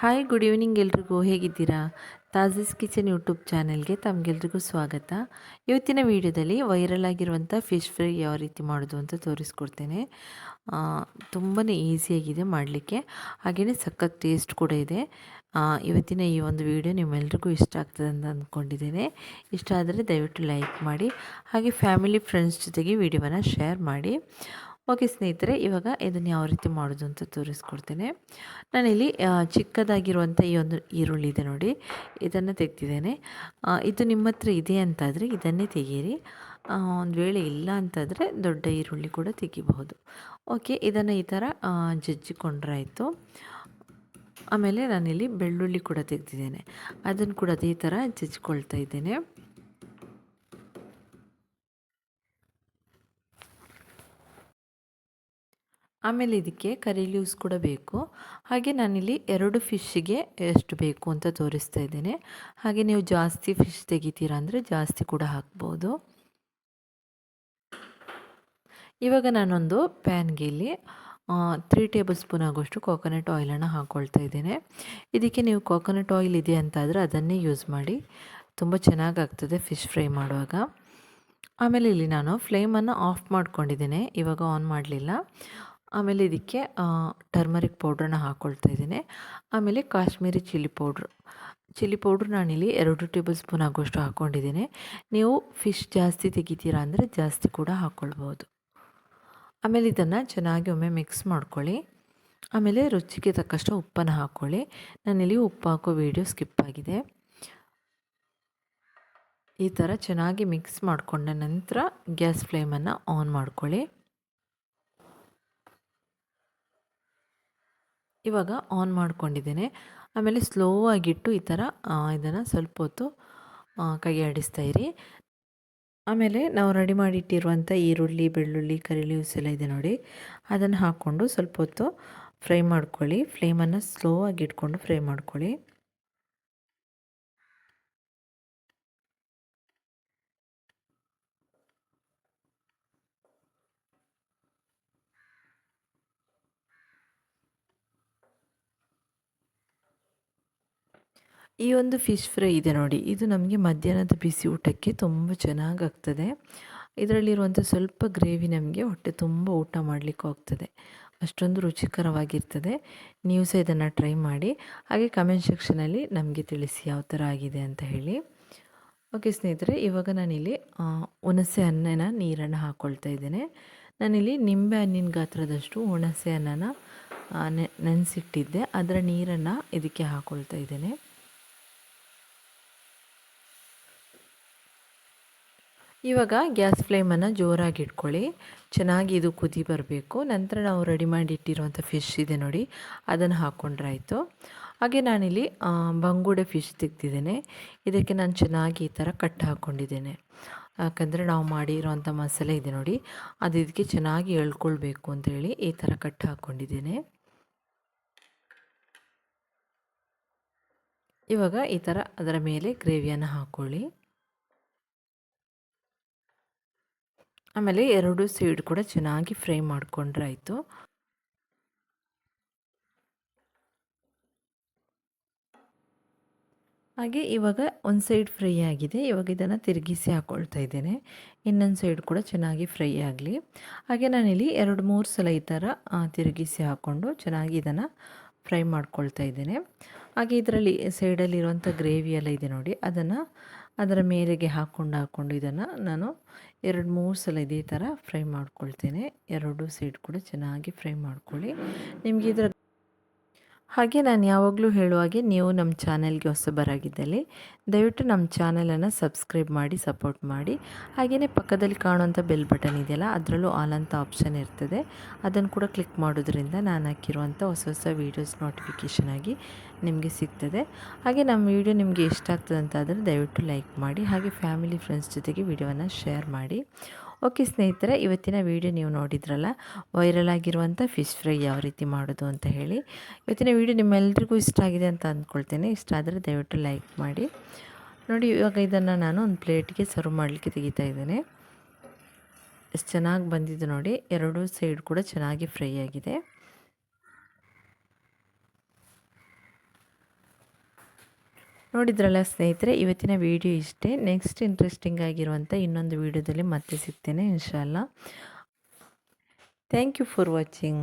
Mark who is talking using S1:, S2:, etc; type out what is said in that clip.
S1: Hi good evening ಎಲ್ರಿಗೂ. ಹೇಗಿದ್ದೀರಾ? ತಾಜಿಸ್ kitchen YouTube ಚಾನೆಲ್ಗೆ ತಮಗೆಲ್ರಿಗೂ ಸ್ವಾಗತ. ಇವತ್ತಿನ ವಿಡಿಯೋದಲ್ಲಿ ವೈರಲ್ ಆಗಿರುವಂಥ ಫಿಶ್ ಫ್ರೈ ಯಾವ ರೀತಿ ಮಾಡೋದು ಅಂತ ತೋರಿಸ್ಕೊಡ್ತೇನೆ. ತುಂಬಾ ಈಸಿಯಾಗಿದೆ ಮಾಡಲಿಕ್ಕೆ. ಹಾಗೆಯೇ ಸಖತ್ ಟೇಸ್ಟ್ ಕೂಡ ಇದೆ. ಇವತ್ತಿನ ಈ ಒಂದು ವಿಡಿಯೋ ನಿಮ್ಮೆಲ್ರಿಗೂ ಇಷ್ಟ ಆಗ್ತದೆ ಅಂತ ಅಂದ್ಕೊಂಡಿದ್ದೇನೆ ಇಷ್ಟ ಆದರೆ ದಯವಿಟ್ಟು ಲೈಕ್ ಮಾಡಿ, ಹಾಗೆ ಫ್ಯಾಮಿಲಿ ಫ್ರೆಂಡ್ಸ್ ಜೊತೆಗೆ ವಿಡಿಯೋವನ್ನು ಶೇರ್ ಮಾಡಿ. ಓಕೆ ಸ್ನೇಹಿತರೆ, ಇವಾಗ ಇದನ್ನು ಯಾವ ರೀತಿ ಮಾಡೋದು ಅಂತ ತೋರಿಸ್ಕೊಡ್ತೇನೆ. ನಾನಿಲ್ಲಿ ಚಿಕ್ಕದಾಗಿರುವಂಥ ಈ ಒಂದು ಈರುಳ್ಳಿ ಇದೆ ನೋಡಿ. ಇದನ್ನು ತೆಗ್ದಿದ್ದೇನೆ. ಇದು ನಿಮ್ಮ ಹತ್ರ ಇದೆ ಅಂತಾದರೆ ಇದನ್ನೇ ತೆಗೀರಿ. ಒಂದು ವೇಳೆ ಇಲ್ಲ ಅಂತಾದರೆ ದೊಡ್ಡ ಈರುಳ್ಳಿ ಕೂಡ ತೆಗಿಬಹುದು. ಓಕೆ, ಇದನ್ನು ಈ ಥರ ಜಜ್ಜಿಕೊಂಡ್ರಾಯಿತು. ಆಮೇಲೆ ನಾನಿಲ್ಲಿ ಬೆಳ್ಳುಳ್ಳಿ ಕೂಡ ತೆಗ್ದಿದ್ದೇನೆ. ಅದನ್ನು ಕೂಡ ಅದೇ ಥರ ಜಜ್ಜಿಕೊಳ್ತಾ ಇದ್ದೇನೆ. ಆಮೇಲೆ ಇದಕ್ಕೆ ಕರಿ ಲೀವ್ಸ್ ಕೂಡ ಬೇಕು. ಹಾಗೆ ನಾನಿಲ್ಲಿ ಎರಡು ಫಿಶ್ಶಿಗೆ ಎಷ್ಟು ಬೇಕು ಅಂತ ತೋರಿಸ್ತಾ ಇದ್ದೇನೆ. ಹಾಗೆ ನೀವು ಜಾಸ್ತಿ ಫಿಶ್ ತೆಗಿತೀರಾ ಅಂದರೆ ಜಾಸ್ತಿ ಕೂಡ ಹಾಕ್ಬೋದು. ಇವಾಗ ನಾನೊಂದು ಪ್ಯಾನ್ಗೆ ಇಲ್ಲಿ ತ್ರೀ ಟೇಬಲ್ ಸ್ಪೂನ್ ಆಗೋಷ್ಟು ಕೋಕೋನಟ್ ಆಯಿಲನ್ನು ಹಾಕ್ಕೊಳ್ತಾ ಇದ್ದೇನೆ. ಇದಕ್ಕೆ ನೀವು ಕೋಕೋನಟ್ ಆಯಿಲ್ ಇದೆ ಅಂತಾದರೆ ಅದನ್ನೇ ಯೂಸ್ ಮಾಡಿ. ತುಂಬ ಚೆನ್ನಾಗಾಗ್ತದೆ ಫಿಶ್ ಫ್ರೈ ಮಾಡುವಾಗ. ಆಮೇಲೆ ಇಲ್ಲಿ ನಾನು ಫ್ಲೇಮನ್ನು ಆಫ್ ಮಾಡ್ಕೊಂಡಿದ್ದೇನೆ. ಇವಾಗ ಆನ್ ಮಾಡಲಿಲ್ಲ. ಆಮೇಲೆ ಇದಕ್ಕೆ ಟರ್ಮರಿಕ್ ಪೌಡ್ರನ್ನ ಹಾಕ್ಕೊಳ್ತಾ ಇದ್ದೀನಿ. ಆಮೇಲೆ Kashmiri chilli powder chilli powder ನಾನಿಲ್ಲಿ ಎರಡು ಟೇಬಲ್ ಸ್ಪೂನ್ ಆಗೋಷ್ಟು ಹಾಕ್ಕೊಂಡಿದ್ದೀನಿ ನೀವು ಫಿಶ್ ಜಾಸ್ತಿ ತೆಗಿತೀರಾ ಅಂದರೆ ಜಾಸ್ತಿ ಕೂಡ ಹಾಕ್ಕೊಳ್ಬೋದು ಆಮೇಲೆ ಇದನ್ನು ಚೆನ್ನಾಗಿ ಒಮ್ಮೆ ಮಿಕ್ಸ್ ಮಾಡ್ಕೊಳ್ಳಿ. ಆಮೇಲೆ ರುಚಿಗೆ ತಕ್ಕಷ್ಟು ಉಪ್ಪನ್ನು ಹಾಕ್ಕೊಳ್ಳಿ ನಾನಿಲ್ಲಿ ಉಪ್ಪು ಹಾಕೋ ವೀಡಿಯೋ ಸ್ಕಿಪ್ ಆಗಿದೆ. ಈ ಥರ ಚೆನ್ನಾಗಿ ಮಿಕ್ಸ್ ಮಾಡಿಕೊಂಡ ನಂತರ ಗ್ಯಾಸ್ ಫ್ಲೇಮನ್ನು ಆನ್ ಮಾಡ್ಕೊಳ್ಳಿ. ಇವಾಗ ಆನ್ ಮಾಡ್ಕೊಂಡಿದ್ದೇನೆ. ಆಮೇಲೆ ಸ್ಲೋ ಆಗಿಟ್ಟು ಈ ಥರ ಇದನ್ನು ಸ್ವಲ್ಪ ಹೊತ್ತು ಕೈ ಆಡಿಸ್ತಾ ಇರಿ. ಆಮೇಲೆ ನಾವು ರೆಡಿ ಮಾಡಿಟ್ಟಿರುವಂಥ ಈರುಳ್ಳಿ, ಬೆಳ್ಳುಳ್ಳಿ ಕರಿ ಲೀವ್ಸ್ ಎಲ್ಲ ಇದೆ ನೋಡಿ. ಅದನ್ನು ಹಾಕ್ಕೊಂಡು ಸ್ವಲ್ಪ ಹೊತ್ತು ಫ್ರೈ ಮಾಡ್ಕೊಳ್ಳಿ. ಫ್ಲೇಮನ್ನು ಸ್ಲೋ ಆಗಿ ಇಟ್ಕೊಂಡು ಫ್ರೈ ಮಾಡ್ಕೊಳ್ಳಿ. ಈ ಒಂದು ಫಿಶ್ ಫ್ರೈ ಇದೆ ನೋಡಿ. ಇದು ನಮಗೆ ಮಧ್ಯಾಹ್ನದ ಬಿಸಿ ಊಟಕ್ಕೆ ತುಂಬ ಚೆನ್ನಾಗಾಗ್ತದೆ. ಇದರಲ್ಲಿರುವಂಥ ಸ್ವಲ್ಪ ಗ್ರೇವಿ ನಮಗೆ ಹೊಟ್ಟೆ ತುಂಬ ಊಟ ಮಾಡಲಿಕ್ಕೆ ಹೋಗ್ತದೆ ಅಷ್ಟೊಂದು ರುಚಿಕರವಾಗಿರ್ತದೆ. ನೀವು ಸಹ ಇದನ್ನು ಟ್ರೈ ಮಾಡಿ. ಹಾಗೆ ಕಮೆಂಟ್ ಸೆಕ್ಷನಲ್ಲಿ ನಮಗೆ ತಿಳಿಸಿ ಯಾವ ಥರ ಆಗಿದೆ ಅಂತ ಹೇಳಿ. ಓಕೆ ಸ್ನೇಹಿತರೆ, ಇವಾಗ ನಾನಿಲ್ಲಿ ಹುಣಸೆ ಅನ್ನನ ನೀರನ್ನು ಹಾಕ್ಕೊಳ್ತಾ ಇದ್ದೇನೆ. ನಾನಿಲ್ಲಿ ನಿಂಬೆ ಹಣ್ಣಿನ ಗಾತ್ರದಷ್ಟು ಹುಣಸೆ ಅನ್ನನ ನೆನೆಸಿಟ್ಟಿದ್ದೆ. ಅದರ ನೀರನ್ನು ಇದಕ್ಕೆ ಹಾಕ್ಕೊಳ್ತಾ ಇದ್ದೇನೆ. ಇವಾಗ ಗ್ಯಾಸ್ ಫ್ಲೇಮನ್ನು ಜೋರಾಗಿ ಇಟ್ಕೊಳ್ಳಿ ಚೆನ್ನಾಗಿ ಇದು ಕುದಿ ಬರಬೇಕು. ನಂತರ ನಾವು ರೆಡಿ ಮಾಡಿ ಇಟ್ಟಿರುವಂಥ ಫಿಶ್ ಇದೆ ನೋಡಿ, ಅದನ್ನು ಹಾಕ್ಕೊಂಡ್ರಾಯಿತು ಹಾಗೆ ನಾನಿಲ್ಲಿ ಬಂಗುಡೆ ಫಿಶ್ ತೆಗ್ದಿದ್ದೇನೆ. ಇದಕ್ಕೆ ನಾನು ಚೆನ್ನಾಗಿ ಈ ಥರ ಕಟ್ ಹಾಕ್ಕೊಂಡಿದ್ದೇನೆ. ಯಾಕಂದರೆ ನಾವು ಮಾಡಿರುವಂಥ ಮಸಾಲೆ ಇದೆ ನೋಡಿ, ಅದು ಇದಕ್ಕೆ ಚೆನ್ನಾಗಿ ಎಳ್ಕೊಳ್ಬೇಕು ಅಂತೇಳಿ ಈ ಥರ ಕಟ್ ಹಾಕ್ಕೊಂಡಿದ್ದೇನೆ. ಇವಾಗ ಈ ಥರ ಅದರ ಮೇಲೆ ಗ್ರೇವಿಯನ್ನು ಹಾಕ್ಕೊಳ್ಳಿ ಆಮೇಲೆ ಎರಡು ಸೈಡ್ ಕೂಡ ಚೆನ್ನಾಗಿ ಫ್ರೈ ಮಾಡಿಕೊಂಡ್ರೆ ಆಯಿತು. ಹಾಗೆ ಇವಾಗ ಒಂದು ಸೈಡ್ ಫ್ರೈ ಆಗಿದೆ. ಇವಾಗ ಇದನ್ನು ತಿರುಗಿಸಿ ಹಾಕ್ಕೊಳ್ತಾ ಇದ್ದೇನೆ. ಇನ್ನೊಂದು ಸೈಡ್ ಕೂಡ ಚೆನ್ನಾಗಿ ಫ್ರೈ ಆಗಲಿ. ಹಾಗೆ ನಾನಿಲ್ಲಿ ಎರಡು, ಮೂರು ಸಲ ಈ ಥರ ತಿರುಗಿಸಿ ಹಾಕ್ಕೊಂಡು ಚೆನ್ನಾಗಿ ಇದನ್ನು ಫ್ರೈ ಮಾಡ್ಕೊಳ್ತಾ ಇದ್ದೇನೆ. ಹಾಗೆ ಇದರಲ್ಲಿ ಸೈಡಲ್ಲಿರುವಂಥ ಗ್ರೇವಿ ಎಲ್ಲ ಇದೆ ನೋಡಿ. ಅದನ್ನು ಅದರ ಮೇಲೆಗೆ ಹಾಕ್ಕೊಂಡು ಹಾಕ್ಕೊಂಡು ಇದನ್ನು ನಾನು ಎರಡು, ಮೂರು ಸಲ ಇದೇ ಥರ ಫ್ರೈ ಮಾಡ್ಕೊಳ್ತೇನೆ. ಎರಡು ಸೈಡ್ ಕೂಡ ಚೆನ್ನಾಗಿ ಫ್ರೈ ಮಾಡ್ಕೊಳ್ಳಿ. ನಿಮಗೆ ಇದರ ಹಾಗೆ ನಾನು ಯಾವಾಗಲೂ ಹೇಳುವಾಗೆ ನೀವು ನಮ್ಮ ಚಾನೆಲ್ಗೆ ಹೊಸಬರಾಗಿದ್ದಲ್ಲಿ, ದಯವಿಟ್ಟು ನಮ್ಮ ಚಾನಲನ್ನು ಸಬ್ಸ್ಕ್ರೈಬ್ ಮಾಡಿ, ಸಪೋರ್ಟ್ ಮಾಡಿ. ಹಾಗೆಯೇ ಪಕ್ಕದಲ್ಲಿ ಕಾಣುವಂಥ ಬೆಲ್ ಬಟನ್ ಇದೆಯಲ್ಲ, ಅದರಲ್ಲೂ ಆಲ್ ಅಂತ ಆಪ್ಷನ್ ಇರ್ತದೆ. ಅದನ್ನು ಕೂಡ ಕ್ಲಿಕ್ ಮಾಡೋದ್ರಿಂದ ನಾನು ಹಾಕಿರುವಂಥ ಹೊಸ ಹೊಸ ವೀಡಿಯೋಸ್ ನೋಟಿಫಿಕೇಷನ್ ಆಗಿ ನಿಮಗೆ ಸಿಗ್ತದೆ. ಹಾಗೆ ನಮ್ಮ ವಿಡಿಯೋ ನಿಮಗೆ ಇಷ್ಟ ಆಗ್ತದೆ ದಯವಿಟ್ಟು ಲೈಕ್ ಮಾಡಿ, ಹಾಗೆ ಫ್ಯಾಮಿಲಿ ಫ್ರೆಂಡ್ಸ್ ಜೊತೆಗೆ ವಿಡಿಯೋವನ್ನು ಶೇರ್ ಮಾಡಿ. ಓಕೆ ಸ್ನೇಹಿತರೆ, ಇವತ್ತಿನ ವಿಡಿಯೋ ನೀವು ನೋಡಿದ್ರಲ್ಲ, ವೈರಲ್ ಆಗಿರುವಂಥ ಫಿಶ್ ಫ್ರೈ ಯಾವ ರೀತಿ ಮಾಡೋದು ಅಂತ ಹೇಳಿ. ಇವತ್ತಿನ ವಿಡಿಯೋ ನಿಮ್ಮೆಲ್ರಿಗೂ ಇಷ್ಟ ಆಗಿದೆ ಅಂತ ಅಂದ್ಕೊಳ್ತೇನೆ. ಇಷ್ಟ ಆದರೆ ದಯವಿಟ್ಟು ಲೈಕ್ ಮಾಡಿ. ನೋಡಿ, ಇವಾಗ ಇದನ್ನು ನಾನು ಒಂದು ಪ್ಲೇಟ್ಗೆ ಸರ್ವ್ ಮಾಡಲಿಕ್ಕೆ ತೆಗಿತಾ ಇದ್ದೇನೆ. ಎಷ್ಟು ಚೆನ್ನಾಗಿ ಬಂದಿದ್ದು ನೋಡಿ, ಎರಡೂ ಸೈಡ್ ಕೂಡ ಚೆನ್ನಾಗಿ ಫ್ರೈ ಆಗಿದೆ. ನೋಡಿದ್ರಲ್ಲ ಸ್ನೇಹಿತರೆ, ಇವತ್ತಿನ ವಿಡಿಯೋ ಇಷ್ಟೇ. ನೆಕ್ಸ್ಟ್ ಇಂಟ್ರೆಸ್ಟಿಂಗ್ ಆಗಿರುವಂಥ ಇನ್ನೊಂದು ವಿಡಿಯೋದಲ್ಲಿ ಮತ್ತೆ ಸಿಗ್ತೇನೆ ಇನ್ಶಾಲ್ಲ ಥ್ಯಾಂಕ್ ಯು ಫಾರ್ ವಾಚಿಂಗ್